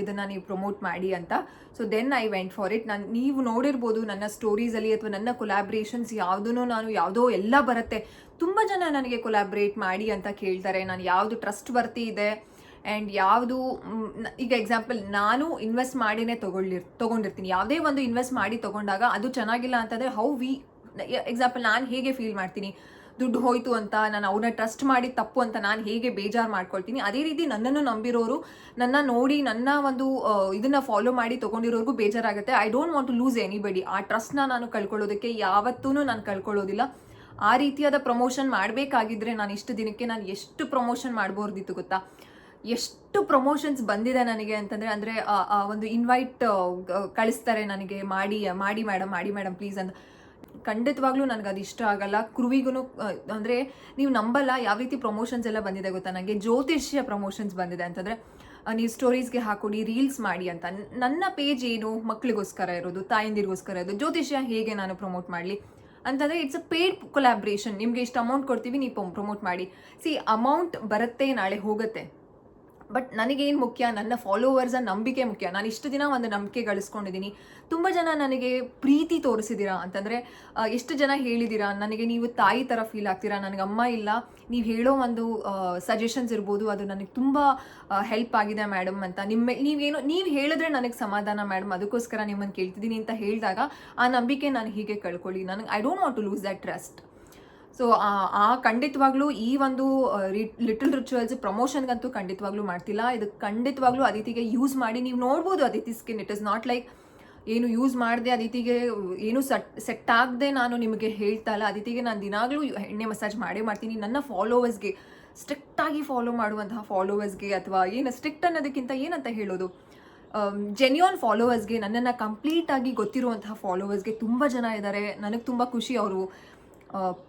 ಇದನ್ನು ನೀವು ಪ್ರಮೋಟ್ ಮಾಡಿ ಅಂತ. So then I went for it ನಾನು, ನೀವು ನೋಡಿರ್ಬೋದು ನನ್ನ ಸ್ಟೋರೀಸಲ್ಲಿ ಅಥವಾ ನನ್ನ ಕೊಲಾಬ್ರೇಷನ್ಸ್ ಯಾವುದೂ ನಾನು ಯಾವುದೋ ಎಲ್ಲ ಬರುತ್ತೆ. ತುಂಬ ಜನ ನನಗೆ ಕೊಲಾಬ್ರೇಟ್ ಮಾಡಿ ಅಂತ ಕೇಳ್ತಾರೆ. ನಾನು ಯಾವುದು ಟ್ರಸ್ಟ್ ಬರ್ತಿ ಇದೆ ಆ್ಯಂಡ್ ಯಾವುದು ಈಗ ಎಕ್ಸಾಂಪಲ್ ನಾನು ಇನ್ವೆಸ್ಟ್ ಮಾಡಿನೇ ತೊಗೊಳ್ಳಿರ್, ತೊಗೊಂಡಿರ್ತೀನಿ. ಯಾವುದೇ ಒಂದು ಇನ್ವೆಸ್ಟ್ ಮಾಡಿ ತೊಗೊಂಡಾಗ ಅದು ಚೆನ್ನಾಗಿಲ್ಲ ಅಂತಂದರೆ ಹೌ ವಿ ಎಕ್ಸಾಂಪಲ್ ನಾನು ಹೇಗೆ ಫೀಲ್ ಮಾಡ್ತೀನಿ? ದುಡ್ಡು ಹೋಯಿತು ಅಂತ, ನಾನು ಅವ್ರನ್ನ ಟ್ರಸ್ಟ್ ಮಾಡಿ ತಪ್ಪು ಅಂತ ನಾನು ಹೇಗೆ ಬೇಜಾರು ಮಾಡ್ಕೊಳ್ತೀನಿ? ಅದೇ ರೀತಿ ನನ್ನನ್ನು ನಂಬಿರೋರು, ನನ್ನ ನೋಡಿ ನನ್ನ ಒಂದು ಇದನ್ನು ಫಾಲೋ ಮಾಡಿ ತೊಗೊಂಡಿರೋರ್ಗೂ ಬೇಜಾರಾಗುತ್ತೆ. I don't want to lose anybody ಆ ಟ್ರಸ್ಟ್ನ ನಾನು ಕಳ್ಕೊಳ್ಳೋದಕ್ಕೆ ಯಾವತ್ತೂ ನಾನು ಕಳ್ಕೊಳ್ಳೋದಿಲ್ಲ. ಆ ರೀತಿಯಾದ ಪ್ರಮೋಷನ್ ಮಾಡಬೇಕಾಗಿದ್ರೆ ನಾನು ಇಷ್ಟು ದಿನಕ್ಕೆ ನಾನು ಎಷ್ಟು ಪ್ರಮೋಷನ್ ಮಾಡ್ಬೋದಿತ್ತು ಗೊತ್ತಾ? ಎಷ್ಟು ಪ್ರಮೋಷನ್ಸ್ ಬಂದಿದೆ ನನಗೆ ಅಂತಂದರೆ, ಅಂದರೆ ಒಂದು ಇನ್ವೈಟ್ ಕಳಿಸ್ತಾರೆ ನನಗೆ, ಮಾಡಿ ಮಾಡಿ ಮೇಡಮ್ ಮಾಡಿ ಮೇಡಮ್ ಪ್ಲೀಸ್ ಅಂತ. ಖಂಡಿತವಾಗ್ಲೂ ನನಗೆ ಅದು ಇಷ್ಟ ಆಗಲ್ಲ. ಕುರುವಿಗೂ ಅಂದರೆ, ನೀವು ನಂಬಲ್ಲ, ಯಾವ ರೀತಿ ಪ್ರಮೋಷನ್ಸ್ ಎಲ್ಲ ಬಂದಿದೆ ಗೊತ್ತಾ ನನಗೆ ಜ್ಯೋತಿಷ್ಯ ಪ್ರಮೋಷನ್ಸ್ ಬಂದಿದೆ ಅಂತಂದರೆ ನೀವು ಸ್ಟೋರೀಸ್ಗೆ ಹಾಕೊಡಿ ರೀಲ್ಸ್ ಮಾಡಿ ಅಂತ. ನನ್ನ ಪೇಜ್ ಏನು? ಮಕ್ಕಳಿಗೋಸ್ಕರ ಇರೋದು, ತಾಯಂದಿರಿಗೋಸ್ಕರ ಇರೋದು. ಜ್ಯೋತಿಷ್ಯ ಹೇಗೆ ನಾನು ಪ್ರಮೋಟ್ ಮಾಡಲಿ? ಅಂತಂದರೆ ಇಟ್ಸ್ ಅ ಪೇಡ್ ಕೊಲಾಬ್ರೇಷನ್ ನಿಮಗೆ ಇಷ್ಟು ಅಮೌಂಟ್ ಕೊಡ್ತೀವಿ, ನೀವು ಪ್ರಮೋಟ್ ಮಾಡಿ. ಸಿ ಅಮೌಂಟ್ ಬರುತ್ತೆ, ನಾಳೆ ಹೋಗುತ್ತೆ. ಬಟ್ ನನಗೇನು ಮುಖ್ಯ, ನನ್ನ ಫಾಲೋವರ್ಸ ನಂಬಿಕೆ ಮುಖ್ಯ. ನಾನು ಇಷ್ಟು ದಿನ ಒಂದು ನಂಬಿಕೆ ಗಳಿಸ್ಕೊಂಡಿದ್ದೀನಿ ತುಂಬ ಜನ ನನಗೆ ಪ್ರೀತಿ ತೋರಿಸಿದ್ದೀರಾ ಅಂತಂದರೆ ಎಷ್ಟು ಜನ ಹೇಳಿದ್ದೀರಾ ನನಗೆ ನೀವು ತಾಯಿ ಥರ ಫೀಲ್ ಆಗ್ತೀರಾ, ನನಗೆ ಅಮ್ಮ ಇಲ್ಲ, ನೀವು ಹೇಳೋ ಒಂದು ಸಜೆಷನ್ಸ್ ಇರ್ಬೋದು, ಅದು ನನಗೆ ತುಂಬ ಹೆಲ್ಪ್ ಆಗಿದೆ ಮೇಡಮ್ ಅಂತ. ನಿಮ್ಮ ನೀವೇನು, ನೀವು ಹೇಳಿದ್ರೆ ನನಗೆ ಸಮಾಧಾನ ಮೇಡಮ್ ಅದಕ್ಕೋಸ್ಕರ ನಿಮ್ಮನ್ನು ಕೇಳ್ತಿದ್ದೀನಿ ಅಂತ ಹೇಳಿದಾಗ ಆ ನಂಬಿಕೆ ನಾನು ಹೀಗೆ ಕಳ್ಕೊಳ್ಳಿ. ನನಗೆ I don't want to lose that trust so ಆ ಖಂಡಿತವಾಗ್ಲೂ ಈ ಒಂದು ಲಿಟಲ್ ರಿಚುವಲ್ಸ್ ಪ್ರಮೋಷನ್ಗಂತೂ ಖಂಡಿತವಾಗ್ಲೂ ಮಾಡ್ತಿಲ್ಲ. ಇದು ಖಂಡಿತವಾಗ್ಲೂ ಅದಿತಿಗೆ ಯೂಸ್ ಮಾಡಿ ನೀವು ನೋಡ್ಬೋದು Aditi skin it is not like ಏನು ಯೂಸ್ ಮಾಡಿದೆ ಅದಿತಿಗೆ ಏನು ಸಟ್ ಸೆಟ್ ಆಗದೆ ನಾನು ನಿಮಗೆ ಹೇಳ್ತಾ ಇಲ್ಲ. ಅದಿತಿಗೆ ನಾನು ದಿನಾಗಲೂ ಎಣ್ಣೆ ಮಸಾಜ್ ಮಾಡೇ ಮಾಡ್ತೀನಿ. ನನ್ನ ಫಾಲೋವರ್ಸ್ಗೆ ಸ್ಟ್ರಿಕ್ಟಾಗಿ ಫಾಲೋ ಮಾಡುವಂತಹ ಫಾಲೋವರ್ಸ್ಗೆ ಅಥವಾ ಏನು ಸ್ಟ್ರಿಕ್ಟ್ ಅನ್ನೋದಕ್ಕಿಂತ ಏನಂತ ಹೇಳೋದು? ಜೆನ್ಯೂನ್ ಫಾಲೋವರ್ಸ್ಗೆ ನನ್ನನ್ನು ಕಂಪ್ಲೀಟಾಗಿ ಗೊತ್ತಿರುವಂತಹ ಫಾಲೋವರ್ಸ್ಗೆ ತುಂಬ ಜನ ಇದ್ದಾರೆ ನನಗೆ ತುಂಬ ಖುಷಿ ಅವರು.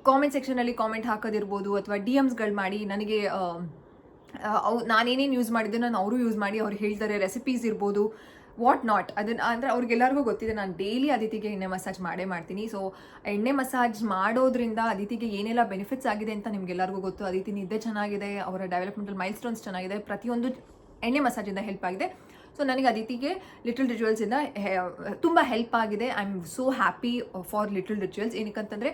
ಕಾಮೆಂಟ್ ಸೆಕ್ಷನಲ್ಲಿ ಕಾಮೆಂಟ್ ಹಾಕೋದಿರ್ಬೋದು ಅಥವಾ ಡಿ ಎಮ್ಸ್ಗಳು ಮಾಡಿ ನನಗೆ ಅವ್ ನಾನೇನೇನು ಯೂಸ್ ಮಾಡಿದ್ದೆ ನಾನು ಅವರು ಯೂಸ್ ಮಾಡಿ ಅವ್ರು ಹೇಳ್ತಾರೆ ರೆಸಿಪೀಸ್ ಇರ್ಬೋದು ವಾಟ್ ನಾಟ್ ಅದನ್ನು, ಅಂದರೆ ಅವ್ರಿಗೆಲ್ಲರಿಗೂ ಗೊತ್ತಿದೆ, ನಾನು ಡೈಲಿ ಅದಿತಿಗೆ ಎಣ್ಣೆ ಮಸಾಜ್ ಮಾಡೇ ಮಾಡ್ತೀನಿ. ಸೊ ಎಣ್ಣೆ ಮಸಾಜ್ ಮಾಡೋದ್ರಿಂದ ಅದಿತಿಗೆ ಏನೆಲ್ಲ ಬೆನಿಫಿಟ್ಸ್ ಆಗಿದೆ ಅಂತ ನಿಮಗೆಲ್ಲರಿಗೂ ಗೊತ್ತು. ಅದಿತಿ ನಿದ್ದೆ ಚೆನ್ನಾಗಿದೆ, ಅವರ ಡೆವಲಪ್ಮೆಂಟಲ್ ಮೈಲ್ ಸ್ಟೋನ್ಸ್ ಚೆನ್ನಾಗಿದೆ. ಪ್ರತಿಯೊಂದು ಎಣ್ಣೆ ಮಸಾಜಿಂದ ಹೆಲ್ಪ್ ಆಗಿದೆ. ಸೊ ನನಗೆ ಅದಿತಿಗೆ ಲಿಟಲ್ ರಿಚುವಲ್ಸಿಂದ ತುಂಬ ಹೆಲ್ಪ್ ಆಗಿದೆ. I am so happy for Little Rituals ಏನಕ್ಕಂತಂದರೆ,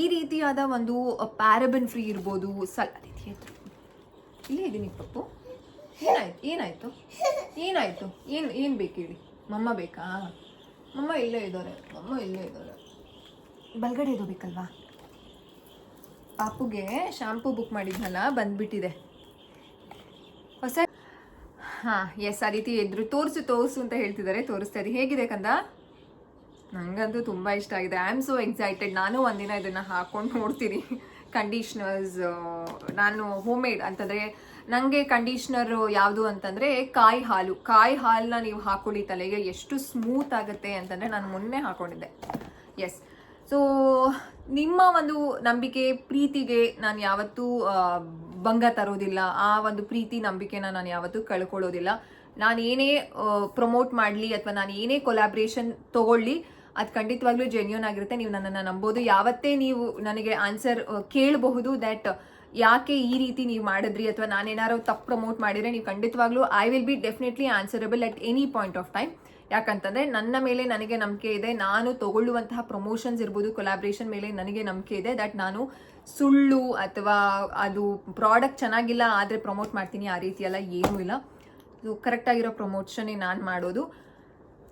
ಈ ರೀತಿಯಾದ ಒಂದು ಪ್ಯಾರಬನ್ ಫ್ರೀ ಇರ್ಬೋದು. ಸಲ್ ಅದಿತಿ ಹತ್ರ ಇಲ್ಲೇ ಇದ್ದೀನಿ ಪಪ್ಪು ಏನಾಯ್ತು ಏನಾಯ್ತು? ಏನಾಯ್ತು? ಏನು ಏನು ಬೇಕು ಹೇಳಿ ಮಮ್ಮ ಬೇಕಾ? ಮಮ್ಮ ಇಲ್ಲೇ ಇದ್ದಾರೆ. ಮಮ್ಮ ಇಲ್ಲೇ ಇದ್ದಾರೆ. ಬಲ್ಗಡೆ ಇದು ಬೇಕಲ್ವಾ? ಪಾಪುಗೆ ಶಾಂಪೂ ಬುಕ್ ಮಾಡಿದ್ನಲ್ಲ, ಬಂದ್ಬಿಟ್ಟಿದೆ. ಹೊಸ ಹಾಂ ಎಸ್ ಆ ರೀತಿ ಎದ್ರು ತೋರಿಸು ತೋರಿಸು ಅಂತ ಹೇಳ್ತಿದ್ದಾರೆ. ತೋರಿಸ್ತಾ ಇದೆ ಹೇಗಿದೆ ಕಂದ? ನನಗಂತೂ ತುಂಬ ಇಷ್ಟ ಆಗಿದೆ. ಐ ಆಮ್ ಸೋ ಎಕ್ಸೈಟೆಡ್ ನಾನು ಒಂದಿನ ಇದನ್ನು ಹಾಕೊಂಡು ನೋಡ್ತೀನಿ. ಕಂಡೀಷ್ನರ್ಸ್ ನಾನು ಹೋಮ್ ಮೇಡ್ ಅಂತಂದರೆ ನನಗೆ ಕಂಡೀಷ್ನರ್ ಯಾವುದು ಅಂತಂದರೆ ಕಾಯಿ ಹಾಲು. ಕಾಯಿ ಹಾಲನ್ನ ನೀವು ಹಾಕೊಳ್ಳಿ ತಲೆಗೆ ಎಷ್ಟು ಸ್ಮೂತ್ ಆಗುತ್ತೆ ಅಂತಂದರೆ ನಾನು ಮೊನ್ನೆ ಹಾಕೊಂಡಿದ್ದೆ. ಎಸ್ ಸೊ ನಿಮ್ಮ ಒಂದು ನಂಬಿಕೆ, ಪ್ರೀತಿಗೆ ನಾನು ಯಾವತ್ತೂ ಭಂಗ ತರೋದಿಲ್ಲ. ಆ ಒಂದು ಪ್ರೀತಿ, ನಂಬಿಕೆನ ನಾನು ಯಾವತ್ತೂ ಕಳ್ಕೊಳ್ಳೋದಿಲ್ಲ. ನಾನು ಏನೇ ಪ್ರಮೋಟ್ ಮಾಡಲಿ ಅಥವಾ ನಾನು ಏನೇ ಕೊಲಾಬ್ರೇಷನ್ ತಗೊಳ್ಳಿ, ಅದು ಖಂಡಿತವಾಗ್ಲೂ ಜೆನ್ಯೂನ್ ಆಗಿರುತ್ತೆ. ನೀವು ನನ್ನನ್ನು ನಂಬೋದು. ಯಾವತ್ತೇ ನೀವು ನನಗೆ ಆನ್ಸರ್ ಕೇಳಬಹುದು ದ್ಯಾಟ್ ಯಾಕೆ ಈ ರೀತಿ ನೀವು ಮಾಡಿದ್ರಿ ಅಥವಾ ನಾನೇನಾದ್ರು ತಪ್ಪು ಪ್ರಮೋಟ್ ಮಾಡಿದರೆ ನೀವು ಖಂಡಿತವಾಗ್ಲೂ I will be definitely answerable at any point of time ಯಾಕಂತಂದ್ರೆ ನನ್ನ ಮೇಲೆ ನನಗೆ ನಂಬಿಕೆ ಇದೆ. ನಾನು ತಗೊಳ್ಳುವಂತಹ ಪ್ರಮೋಷನ್ಸ್ ಇರ್ಬೋದು ಕೊಲಾಬ್ರೇಷನ್ ಮೇಲೆ ನನಗೆ ನಂಬಿಕೆ ಇದೆ. ದಟ್ ನಾನು ಸುಳ್ಳು ಅಥವಾ ಅದು ಪ್ರಾಡಕ್ಟ್ ಚೆನ್ನಾಗಿಲ್ಲ ಆದರೆ ಪ್ರಮೋಟ್ ಮಾಡ್ತೀನಿ ಆ ರೀತಿ ಎಲ್ಲ ಏನೂ ಇಲ್ಲ. ಇದು ಕರೆಕ್ಟಾಗಿರೋ ಪ್ರಮೋಷನ್ನೇ ನಾನು ಮಾಡೋದು.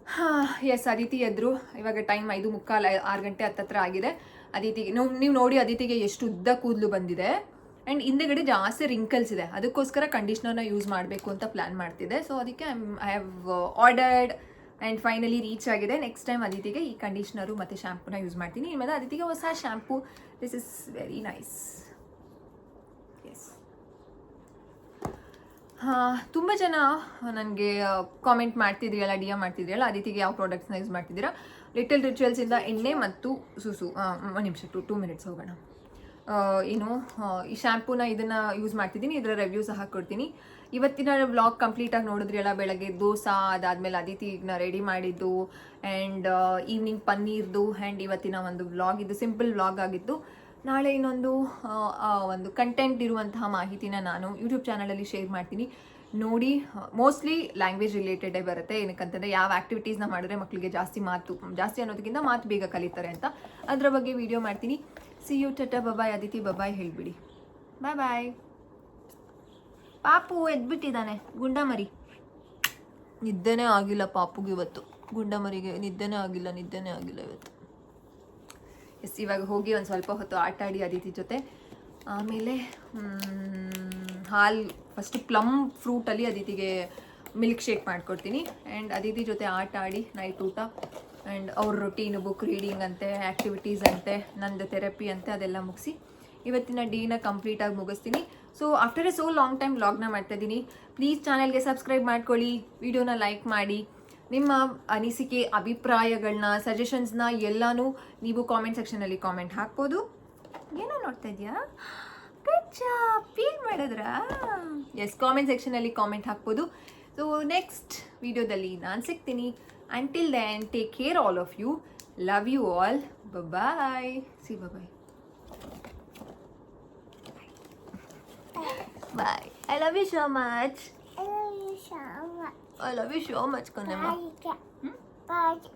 ಹಾಂ ಎಸ್ ಅದಿತಿ ಎದ್ರು. ಇವಾಗ ಟೈಮ್ ಐದು ಮುಕ್ಕಾಲು, ಐ- ಆರು ಗಂಟೆ ಹತ್ತತ್ರ ಆಗಿದೆ. ಅದಿತಿಗೆ ನೀವು ನೋಡಿ ಅದಿತಿಗೆ ಎಷ್ಟು ಉದ್ದ ಕೂದಲು ಬಂದಿದೆ. ಆ್ಯಂಡ್ ಹಿಂದೆಗಡೆ ಜಾಸ್ತಿ ರಿಂಕಲ್ಸ್ ಇದೆ. ಅದಕ್ಕೋಸ್ಕರ ಕಂಡೀಷ್ನರ್ನ ಯೂಸ್ ಮಾಡಬೇಕು ಅಂತ ಪ್ಲ್ಯಾನ್ ಮಾಡ್ತಿದ್ದೆ. ಸೊ ಅದಕ್ಕೆ I have ordered and finally reach ಆಗಿದೆ. ನೆಕ್ಸ್ಟ್ ಟೈಮ್ ಅದಿತಿಗೆ ಈ ಕಂಡೀಷ್ನರು ಮತ್ತು ಶ್ಯಾಂಪೂನ ಯೂಸ್ ಮಾಡ್ತೀನಿ. ಇನ್ಮೇಲೆ ಅದಿತಿಗೆ ಹೊಸ shampoo this is very nice yes ತುಂಬ ಜನ ನನಗೆ ಕಾಮೆಂಟ್ ಮಾಡ್ತಿದ್ರಿಯಲ್ಲ ಡಿ ಎಂ ಮಾಡ್ತಿದ್ರಿಯಲ್ಲ ಅದಿತಿಗೆ ಯಾವ ಪ್ರಾಡಕ್ಟ್ಸ್ನ ಯೂಸ್ ಮಾಡ್ತಿದ್ದೀರಾ? ಲಿಟಲ್ ರಿಚುವಲ್ಸಿಂದ ಎಣ್ಣೆ ಮತ್ತು ಸುಸು. ಒಂದು ನಿಮಿಷ ಟು ಟೂ ಮಿನಿಟ್ಸ್ ಹೋಗೋಣ. ಏನು ಈ ಶ್ಯಾಂಪೂನ ಇದನ್ನು ಯೂಸ್ ಮಾಡ್ತಿದ್ದೀನಿ. ಇದರ ರಿವ್ಯೂ ಸಹ ಕೊಡ್ತೀನಿ. ಇವತ್ತಿನ ವ್ಲಾಗ್ ಕಂಪ್ಲೀಟಾಗಿ ನೋಡಿದ್ರಲ್ಲ ಬೆಳಗ್ಗೆ ದೋಸೆ, ಅದಾದಮೇಲೆ ಅದಿತಿ ರೆಡಿ ಮಾಡಿದ್ದು ಆ್ಯಂಡ್ ಈವ್ನಿಂಗ್ ಪನ್ನೀರ್ದು ಆ್ಯಂಡ್ ಇವತ್ತಿನ ಒಂದು ವ್ಲಾಗ್ ಇದು ಸಿಂಪಲ್ ವ್ಲಾಗ್ ಆಗಿತ್ತು ನಾಳೆ ಇನ್ನೊಂದು ಒಂದು ಕಂಟೆಂಟ್ ಇರುವಂತಹ ಮಾಹಿತಿನ ನಾನು ಯೂಟ್ಯೂಬ್ ಚಾನಲಲ್ಲಿ ಶೇರ್ ಮಾಡ್ತೀನಿ. ನೋಡಿ ಮೋಸ್ಟ್ಲಿ ಲ್ಯಾಂಗ್ವೇಜ್ ರಿಲೇಟೆಡೇ ಬರುತ್ತೆ. ಏನಕ್ಕಂತಂದರೆ ಯಾವ ಆ್ಯಕ್ಟಿವಿಟೀಸ್ನ ಮಾಡಿದ್ರೆ ಮಕ್ಕಳಿಗೆ ಜಾಸ್ತಿ ಮಾತು, ಜಾಸ್ತಿ ಅನ್ನೋದಕ್ಕಿಂತ ಮಾತು ಬೇಗ ಕಲಿತಾರೆ ಅಂತ. ಅದರ ಬಗ್ಗೆ ವಿಡಿಯೋ ಮಾಡ್ತೀನಿ. ಸಿ ಯು ಟಟ ಬಬಾಯ್ ಅದಿತಿ ಬಬಾಯ್ ಹೇಳಿಬಿಡಿ. ಬಾಯ್ ಬಾಯ್ ಪಾಪು ಎದ್ಬಿಟ್ಟಿದ್ದಾನೆ, ಗುಂಡಮರಿ. ನಿದ್ದೆನೇ ಆಗಿಲ್ಲ ಪಾಪುಗೆ ಇವತ್ತು. ಗುಂಡಮರಿಗೆ ನಿದ್ದೆನೇ ಆಗಿಲ್ಲ ನಿದ್ದೆನೇ ಆಗಿಲ್ಲ ಇವತ್ತು. ಎಸ್, ಇವಾಗ ಹೋಗಿ ಒಂದು ಸ್ವಲ್ಪ ಹೊತ್ತು ಆಟ ಆಡಿ ಅದಿತಿ ಜೊತೆ. ಆಮೇಲೆ ಹಾಲು ಫಸ್ಟ್ ಪ್ಲಮ್ ಫ್ರೂಟಲ್ಲಿ ಅದಿತಿಗೆ ಮಿಲ್ಕ್ ಶೇಕ್ ಮಾಡಿಕೊಡ್ತೀನಿ. ಆ್ಯಂಡ್ ಅದಿತಿ ಜೊತೆ ಆಟ ಆಡಿ ನೈಟ್ ಊಟ. ಆ್ಯಂಡ್ ಅವ್ರ ರೊಟೀನು ಬುಕ್ ರೀಡಿಂಗ್ ಅಂತೆ ಆ್ಯಕ್ಟಿವಿಟೀಸ್ ಅಂತೆ, ನಂದು ಥೆರಪಿ ಅಂತೆ ಅದೆಲ್ಲ ಮುಗಿಸಿ. ಇವತ್ತಿನ ಡೀನ ಕಂಪ್ಲೀಟಾಗಿ ಮುಗಿಸ್ತೀನಿ. So after a so long time ಲಾಗ್ನ ಮಾಡ್ತಾ ಇದ್ದೀನಿ ಪ್ಲೀಸ್ ಚಾನಲ್ಗೆ ಸಬ್ಸ್ಕ್ರೈಬ್ ಮಾಡ್ಕೊಳ್ಳಿ ವಿಡಿಯೋನ ಲೈಕ್ ಮಾಡಿ. ನಿಮ್ಮ ಅನಿಸಿಕೆ ಅಭಿಪ್ರಾಯಗಳನ್ನ ಸಜೆಷನ್ಸ್ನ ಎಲ್ಲನೂ ನೀವು ಕಾಮೆಂಟ್ ಸೆಕ್ಷನಲ್ಲಿ ಕಾಮೆಂಟ್ ಹಾಕ್ಬೋದು. ಏನೋ ನೋಡ್ತಾ ಇದೆಯಾ? ಫೀಲ್ ಮಾಡಿದ್ರಾ? ಎಸ್ ಕಾಮೆಂಟ್ ಸೆಕ್ಷನಲ್ಲಿ ಕಾಮೆಂಟ್ ಹಾಕ್ಬೋದು. ಸೊ ನೆಕ್ಸ್ಟ್ ವಿಡಿಯೋದಲ್ಲಿ ನಾನು ಸಿಗ್ತೀನಿ. Until then take care all of you love you all bye see bye Bye. I love you so much. I love you so much. I love you so much, Kanema. Bye. Hmm? Bye.